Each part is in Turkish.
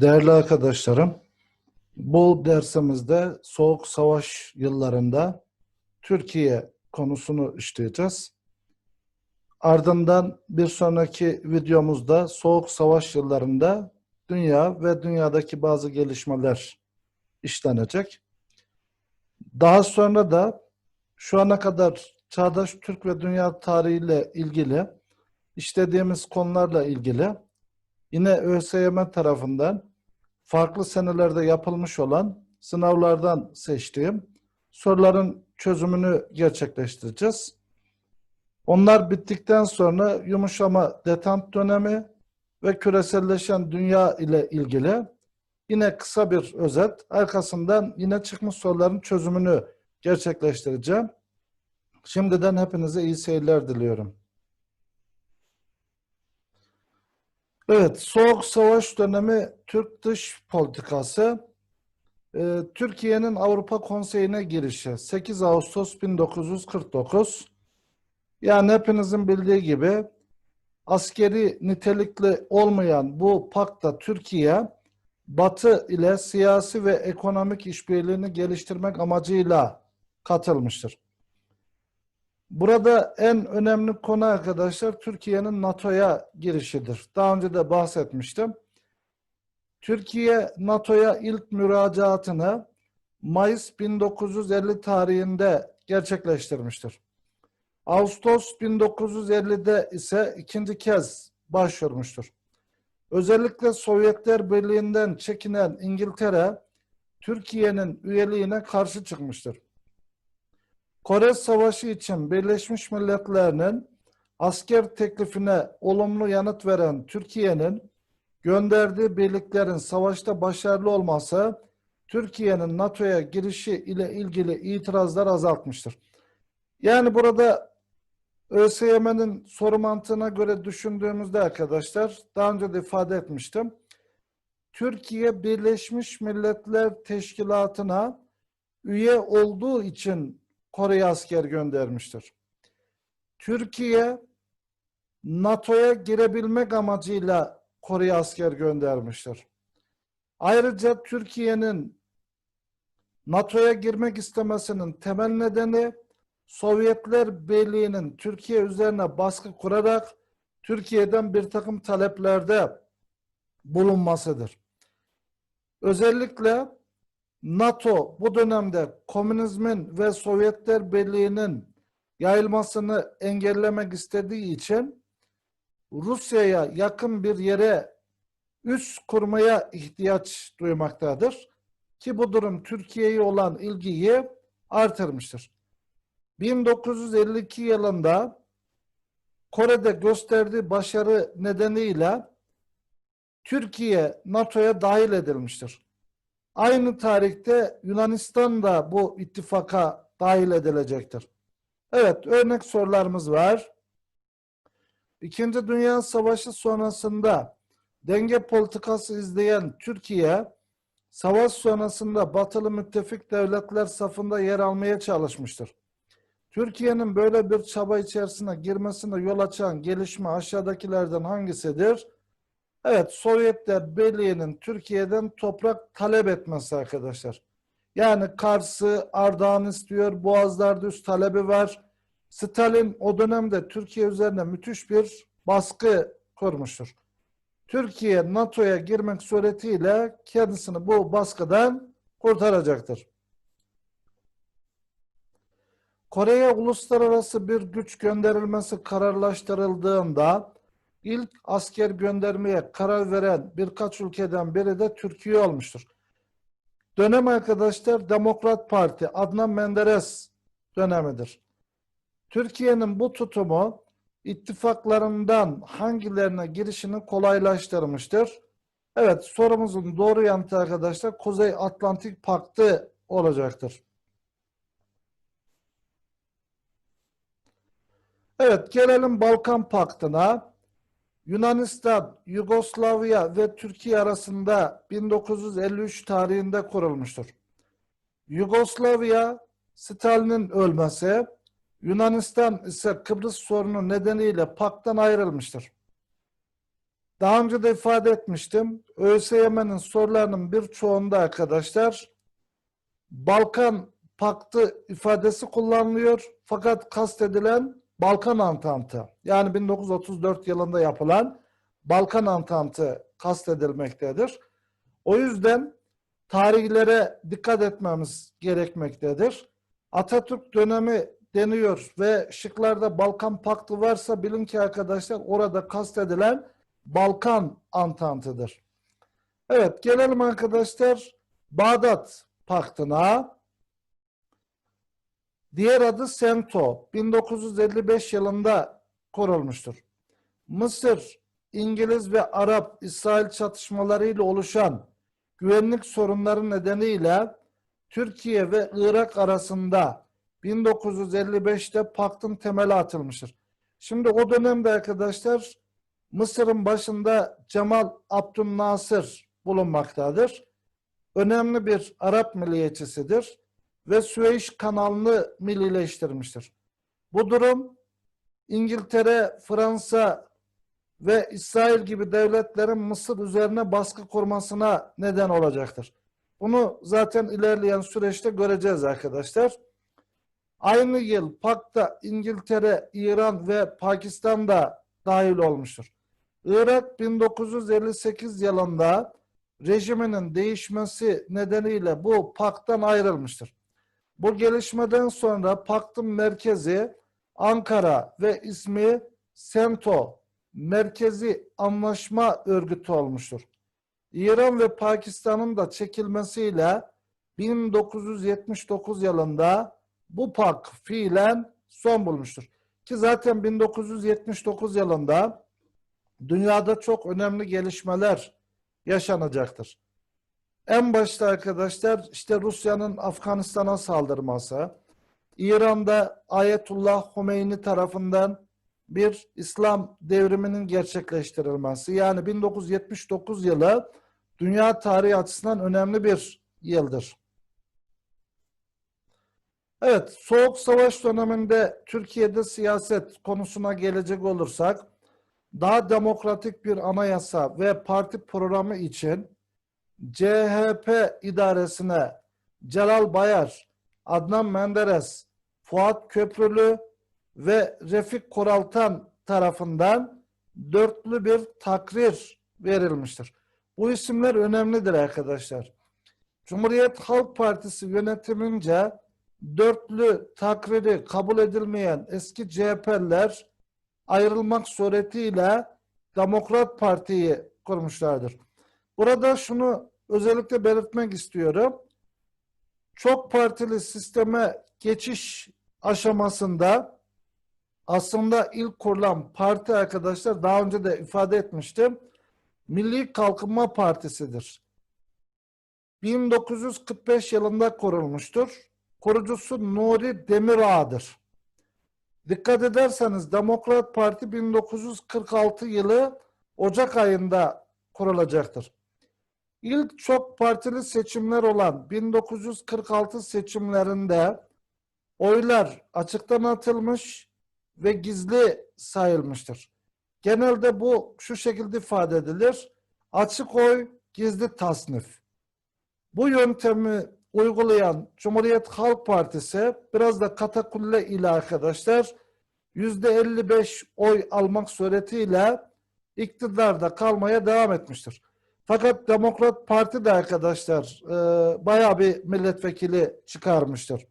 Değerli arkadaşlarım, bu dersimizde Soğuk Savaş yıllarında Türkiye konusunu işleyeceğiz. Ardından bir sonraki videomuzda Soğuk Savaş yıllarında dünya ve dünyadaki bazı gelişmeler işlenecek. Daha sonra da şu ana kadar çağdaş Türk ve dünya tarihiyle ilgili işlediğimiz konularla ilgili yine ÖSYM tarafından farklı senelerde yapılmış olan sınavlardan seçtiğim soruların çözümünü gerçekleştireceğiz. Onlar bittikten sonra yumuşama detant dönemi ve küreselleşen dünya ile ilgili yine kısa bir özet, arkasından yine çıkmış soruların çözümünü gerçekleştireceğim. Şimdiden hepinize iyi seyirler diliyorum. Evet, Soğuk Savaş dönemi Türk dış politikası. Ee, Türkiye'nin Avrupa Konseyi'ne girişi 8 Ağustos 1949. Yani hepinizin bildiği gibi askeri nitelikli olmayan bu pakta Türkiye Batı ile siyasi ve ekonomik işbirliğini geliştirmek amacıyla katılmıştır. Burada en önemli konu arkadaşlar Türkiye'nin NATO'ya girişidir. Daha önce de bahsetmiştim. Türkiye NATO'ya ilk müracaatını Mayıs 1950 tarihinde gerçekleştirmiştir. Ağustos 1950'de ise ikinci kez başvurmuştur. Özellikle Sovyetler Birliği'nden çekinen İngiltere, Türkiye'nin üyeliğine karşı çıkmıştır. Kore Savaşı için Birleşmiş Milletler'in asker teklifine olumlu yanıt veren Türkiye'nin gönderdiği birliklerin savaşta başarılı olması Türkiye'nin NATO'ya girişi ile ilgili itirazlar azaltmıştır. Yani burada ÖSYM'nin soru mantığına göre düşündüğümüzde arkadaşlar daha önce de ifade etmiştim. Türkiye Birleşmiş Milletler Teşkilatı'na üye olduğu için Kore'ye asker göndermiştir. Türkiye NATO'ya girebilmek amacıyla Kore'ye asker göndermiştir. Ayrıca Türkiye'nin NATO'ya girmek istemesinin temel nedeni Sovyetler Birliği'nin Türkiye üzerine baskı kurarak Türkiye'den bir takım taleplerde bulunmasıdır. Özellikle NATO bu dönemde komünizmin ve Sovyetler Birliği'nin yayılmasını engellemek istediği için Rusya'ya yakın bir yere üs kurmaya ihtiyaç duymaktadır. Ki bu durum Türkiye'ye olan ilgiyi artırmıştır. 1952 yılında Kore'de gösterdiği başarı nedeniyle Türkiye NATO'ya dahil edilmiştir. Aynı tarihte Yunanistan da bu ittifaka dahil edilecektir. Evet, örnek sorularımız var. İkinci Dünya Savaşı sonrasında denge politikası izleyen Türkiye, savaş sonrasında batılı müttefik devletler safında yer almaya çalışmıştır. Türkiye'nin böyle bir çaba içerisine girmesine yol açan gelişme aşağıdakilerden hangisidir? Evet, Sovyetler Birliği'nin Türkiye'den toprak talep etmesi arkadaşlar. Yani Kars'ı, Ardahan istiyor, Boğazlar'da üst talebi var. Stalin o dönemde Türkiye üzerine müthiş bir baskı kurmuştur. Türkiye NATO'ya girmek suretiyle kendisini bu baskıdan kurtaracaktır. Kore'ye uluslararası bir güç gönderilmesi kararlaştırıldığında ilk asker göndermeye karar veren birkaç ülkeden biri de Türkiye olmuştur. Dönem arkadaşlar Demokrat Parti Adnan Menderes dönemidir. Türkiye'nin bu tutumu ittifaklarından hangilerine girişini kolaylaştırmıştır? Evet sorumuzun doğru yanıtı arkadaşlar Kuzey Atlantik Paktı olacaktır. Evet gelelim Balkan Paktı'na. Yunanistan, Yugoslavya ve Türkiye arasında 1953 tarihinde kurulmuştur. Yugoslavya Stalin'in ölmesi, Yunanistan ise Kıbrıs sorunu nedeniyle paktan ayrılmıştır. daha önce de ifade etmiştim. ÖSYM'nin sorularının birçoğunda arkadaşlar Balkan Paktı ifadesi kullanılıyor. Fakat kastedilen Balkan Antantı. Yani 1934 yılında yapılan Balkan Antantı kastedilmektedir. O yüzden tarihlere dikkat etmemiz gerekmektedir. Atatürk dönemi deniyor ve şıklarda Balkan Paktı varsa bilin ki arkadaşlar orada kastedilen Balkan Antantı'dır. Evet gelelim arkadaşlar Bağdat Paktı'na. Diğer adı Sento. 1955 yılında kurulmuştur. Mısır, İngiliz ve Arap İsrail çatışmalarıyla oluşan güvenlik sorunları nedeniyle Türkiye ve Irak arasında 1955'te paktın temeli atılmıştır. Şimdi o dönemde arkadaşlar Mısır'ın başında Cemal Abdülnasır bulunmaktadır. Önemli bir Arap milliyetçisidir ve Süveyş kanalını millileştirmiştir. Bu durum İngiltere, Fransa ve İsrail gibi devletlerin Mısır üzerine baskı kurmasına neden olacaktır. Bunu zaten ilerleyen süreçte göreceğiz arkadaşlar. Aynı yıl Pak'ta İngiltere, İran ve Pakistan da dahil olmuştur. Irak 1958 yılında rejiminin değişmesi nedeniyle bu paktan ayrılmıştır. Bu gelişmeden sonra paktın merkezi Ankara ve ismi Sento Merkezi Anlaşma Örgütü olmuştur. İran ve Pakistan'ın da çekilmesiyle 1979 yılında bu pak fiilen son bulmuştur. Ki zaten 1979 yılında dünyada çok önemli gelişmeler yaşanacaktır. En başta arkadaşlar işte Rusya'nın Afganistan'a saldırması, İran'da Ayetullah Homeyni tarafından bir İslam devriminin gerçekleştirilmesi. Yani 1979 yılı dünya tarihi açısından önemli bir yıldır. Evet, Soğuk Savaş döneminde Türkiye'de siyaset konusuna gelecek olursak, daha demokratik bir anayasa ve parti programı için CHP idaresine Celal Bayar, Adnan Menderes, Fuat Köprülü ve Refik Koraltan tarafından dörtlü bir takrir verilmiştir. Bu isimler önemlidir arkadaşlar. Cumhuriyet Halk Partisi yönetimince dörtlü takriri kabul edilmeyen eski CHP'ler ayrılmak suretiyle Demokrat Parti'yi kurmuşlardır. Burada şunu özellikle belirtmek istiyorum. Çok partili sisteme geçiş aşamasında aslında ilk kurulan parti arkadaşlar daha önce de ifade etmiştim. Milli Kalkınma Partisi'dir. 1945 yılında kurulmuştur. Kurucusu Nuri Demirağ'dır. Dikkat ederseniz Demokrat Parti 1946 yılı Ocak ayında kurulacaktır. İlk çok partili seçimler olan 1946 seçimlerinde oylar açıktan atılmış ve gizli sayılmıştır. Genelde bu şu şekilde ifade edilir. Açık oy, gizli tasnif. Bu yöntemi uygulayan Cumhuriyet Halk Partisi biraz da katakulle ile arkadaşlar yüzde 55 oy almak suretiyle iktidarda kalmaya devam etmiştir. Fakat Demokrat Parti de arkadaşlar e, bayağı bir milletvekili çıkarmıştır.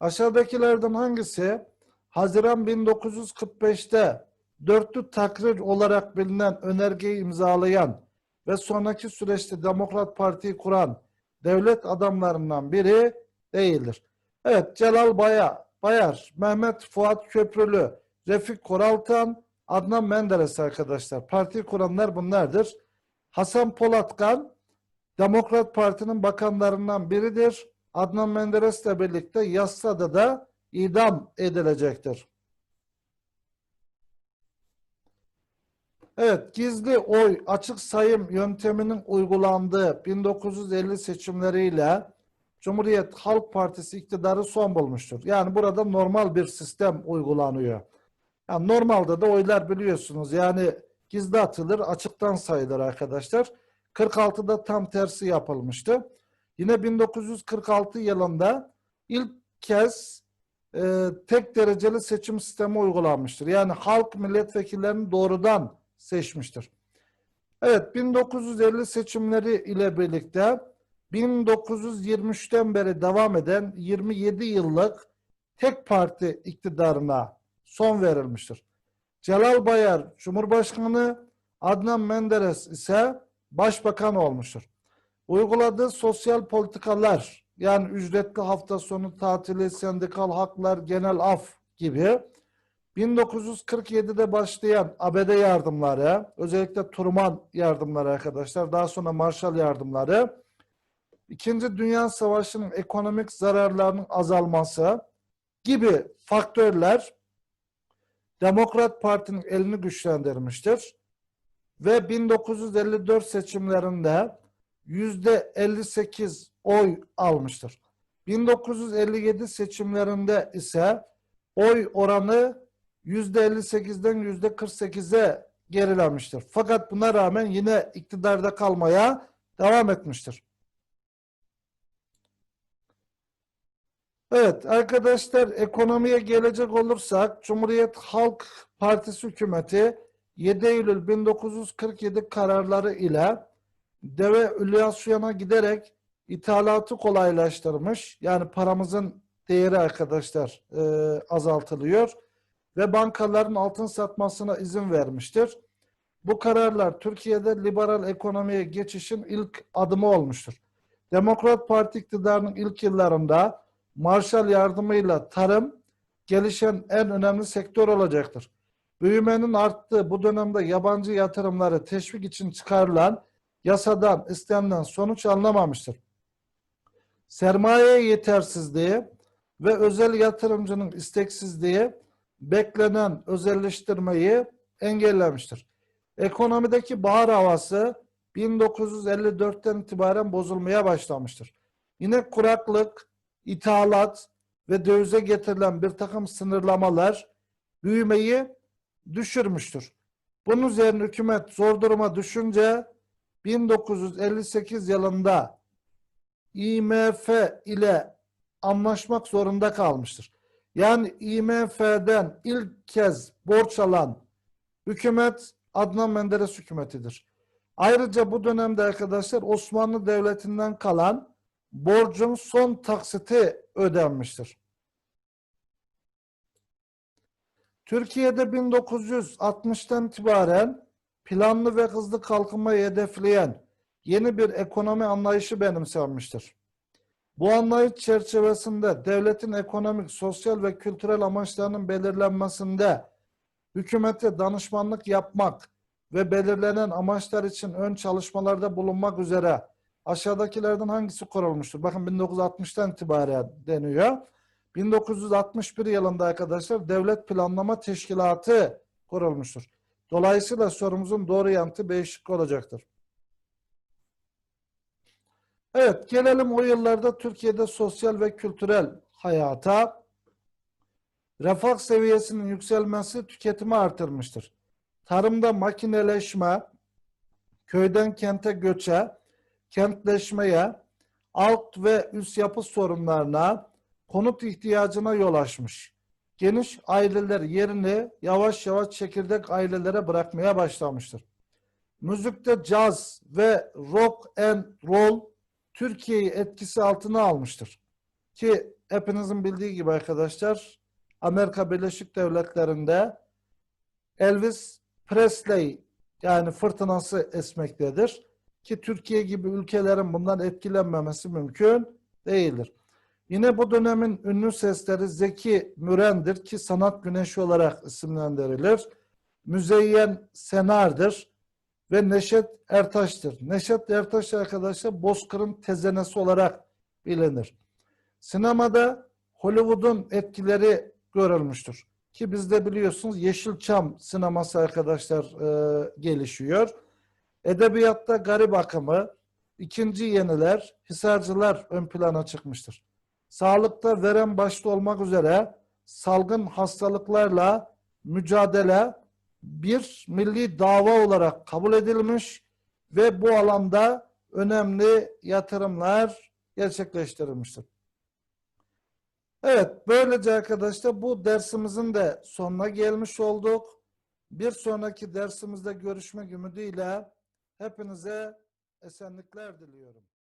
Aşağıdakilerden hangisi Haziran 1945'te dörtlü takrir olarak bilinen önergeyi imzalayan ve sonraki süreçte Demokrat Parti'yi kuran devlet adamlarından biri değildir. Evet Celal Baya, Bayar, Mehmet Fuat Köprülü, Refik Koraltan, Adnan Menderes arkadaşlar. Partiyi kuranlar bunlardır. Hasan Polatkan Demokrat Parti'nin bakanlarından biridir. Adnan Menderes'le birlikte Yassıada da idam edilecektir. Evet, gizli oy açık sayım yönteminin uygulandığı 1950 seçimleriyle Cumhuriyet Halk Partisi iktidarı son bulmuştur. Yani burada normal bir sistem uygulanıyor. Yani normalde de oylar biliyorsunuz yani gizli atılır, açıktan sayılır arkadaşlar. 46'da tam tersi yapılmıştı. Yine 1946 yılında ilk kez e, tek dereceli seçim sistemi uygulanmıştır. Yani halk milletvekillerini doğrudan seçmiştir. Evet 1950 seçimleri ile birlikte 1923'ten beri devam eden 27 yıllık tek parti iktidarına son verilmiştir. Celal Bayar Cumhurbaşkanı, Adnan Menderes ise başbakan olmuştur. Uyguladığı sosyal politikalar yani ücretli hafta sonu tatili, sendikal haklar, genel af gibi 1947'de başlayan ABD yardımları, özellikle Truman yardımları arkadaşlar, daha sonra Marshall yardımları, İkinci Dünya Savaşı'nın ekonomik zararlarının azalması gibi faktörler Demokrat Parti'nin elini güçlendirmiştir. Ve 1954 seçimlerinde yüzde 58 oy almıştır. 1957 seçimlerinde ise oy oranı yüzde 58'den yüzde 48'e gerilemiştir. Fakat buna rağmen yine iktidarda kalmaya devam etmiştir. Evet arkadaşlar ekonomiye gelecek olursak Cumhuriyet Halk Partisi hükümeti 7 Eylül 1947 kararları ile devalüasyona giderek ithalatı kolaylaştırmış. Yani paramızın değeri arkadaşlar e, azaltılıyor ve bankaların altın satmasına izin vermiştir. Bu kararlar Türkiye'de liberal ekonomiye geçişin ilk adımı olmuştur. Demokrat Parti iktidarının ilk yıllarında Marshall yardımıyla tarım gelişen en önemli sektör olacaktır. Büyümenin arttığı bu dönemde yabancı yatırımları teşvik için çıkarılan yasadan istenilen sonuç alınamamıştır. Sermaye yetersizliği ve özel yatırımcının isteksizliği beklenen özelleştirmeyi engellemiştir. Ekonomideki bahar havası 1954'ten itibaren bozulmaya başlamıştır. Yine kuraklık, ithalat ve dövize getirilen bir takım sınırlamalar büyümeyi düşürmüştür. Bunun üzerine hükümet zor duruma düşünce 1958 yılında IMF ile anlaşmak zorunda kalmıştır. Yani IMF'den ilk kez borç alan hükümet Adnan Menderes hükümetidir. Ayrıca bu dönemde arkadaşlar Osmanlı Devleti'nden kalan borcun son taksiti ödenmiştir. Türkiye'de 1960'tan itibaren planlı ve hızlı kalkınmayı hedefleyen yeni bir ekonomi anlayışı benimsenmiştir. Bu anlayış çerçevesinde devletin ekonomik, sosyal ve kültürel amaçlarının belirlenmesinde hükümete danışmanlık yapmak ve belirlenen amaçlar için ön çalışmalarda bulunmak üzere aşağıdakilerden hangisi kurulmuştur? Bakın 1960'tan itibaren deniyor. 1961 yılında arkadaşlar Devlet Planlama Teşkilatı kurulmuştur. Dolayısıyla sorumuzun doğru yanıtı B olacaktır. Evet gelelim o yıllarda Türkiye'de sosyal ve kültürel hayata. Refah seviyesinin yükselmesi tüketimi artırmıştır. Tarımda makineleşme, köyden kente göçe, kentleşmeye, alt ve üst yapı sorunlarına, konut ihtiyacına yol açmış. Geniş aileler yerini yavaş yavaş çekirdek ailelere bırakmaya başlamıştır. Müzikte caz ve rock and roll Türkiye'yi etkisi altına almıştır. Ki hepinizin bildiği gibi arkadaşlar Amerika Birleşik Devletleri'nde Elvis Presley yani fırtınası esmektedir. Ki Türkiye gibi ülkelerin bundan etkilenmemesi mümkün değildir. Yine bu dönemin ünlü sesleri Zeki Müren'dir ki sanat güneşi olarak isimlendirilir. Müzeyyen Senar'dır ve Neşet Ertaş'tır. Neşet Ertaş arkadaşlar Bozkır'ın tezenesi olarak bilinir. Sinemada Hollywood'un etkileri görülmüştür. Ki bizde biliyorsunuz Yeşilçam sineması arkadaşlar e, gelişiyor. Edebiyatta garip akımı, ikinci yeniler, hisarcılar ön plana çıkmıştır. Sağlıkta verem başta olmak üzere salgın hastalıklarla mücadele bir milli dava olarak kabul edilmiş ve bu alanda önemli yatırımlar gerçekleştirilmiştir. Evet, böylece arkadaşlar bu dersimizin de sonuna gelmiş olduk. Bir sonraki dersimizde görüşmek ümidiyle hepinize esenlikler diliyorum.